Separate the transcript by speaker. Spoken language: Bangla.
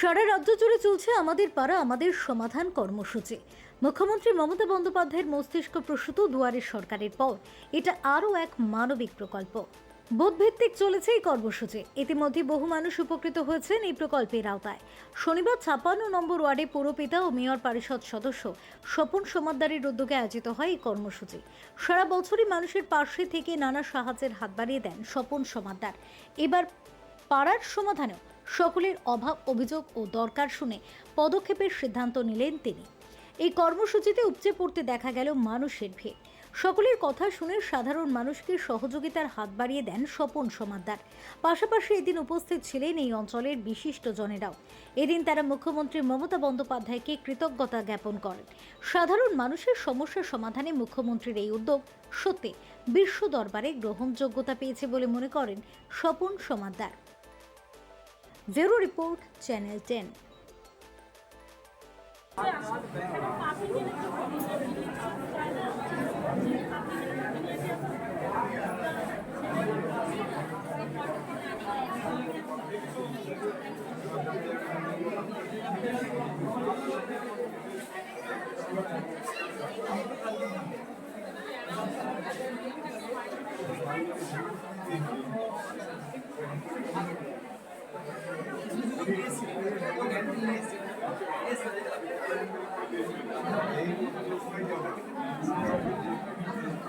Speaker 1: সারা রাজ্য জুড়ে চলছে আমাদের পাড়া, আমাদের সমাধান কর্মসূচি। মুখ্যমন্ত্রী মমতা বন্দ্যোপাধ্যায়ের মস্তিষ্ক প্রসূত দুয়ারের সরকারের পর, এটা আরও এক মানবিক প্রকল্প। বোধভিত্তিক চলেছে এই কর্মসূচি। ইতিমধ্যে বহু মানুষ উপকৃত হয়েছেন এই প্রকল্পের আওতায়। শনিবার ছাপ্পান্ন নম্বর ওয়ার্ডে পৌরপিতা ও মেয়র পরিষদ সদস্য স্বপন সমাদ্দারের উদ্যোগে আয়োজিত হয় এই কর্মসূচি। সারা বছরই মানুষের পাশে থেকে নানা সাহায্যের হাত বাড়িয়ে দেন স্বপন সমাদ্দার এবার পাড়ার সমাধানেও সকলের অভাব, অভিযোগ ও দরকার শুনে পদক্ষেপের সিদ্ধান্ত নিলেন তিনি। এই কর্মসূচিতে উপচে পড়তে দেখা গেল মানুষের ভিড়। সকলের কথা শুনে সাধারণ মানুষকে সহযোগিতার হাত বাড়িয়ে দেন স্বপন সমাদ্দার পাশাপাশি এদিন উপস্থিত ছিলেন এই অঞ্চলের বিশিষ্ট জনেরাও। এদিন তারা মুখ্যমন্ত্রী মমতা বন্দ্যোপাধ্যায়কে কৃতজ্ঞতা জ্ঞাপন করেন। সাধারণ মানুষের সমস্যা সমাধানে মুখ্যমন্ত্রীর এই উদ্যোগ সত্যি বিশ্ব দরবারে গ্রহণযোগ্যতা পেয়েছে বলে মনে করেন Swapan Samaddar Zero Report, Channel Ten. Thank you. Thank you.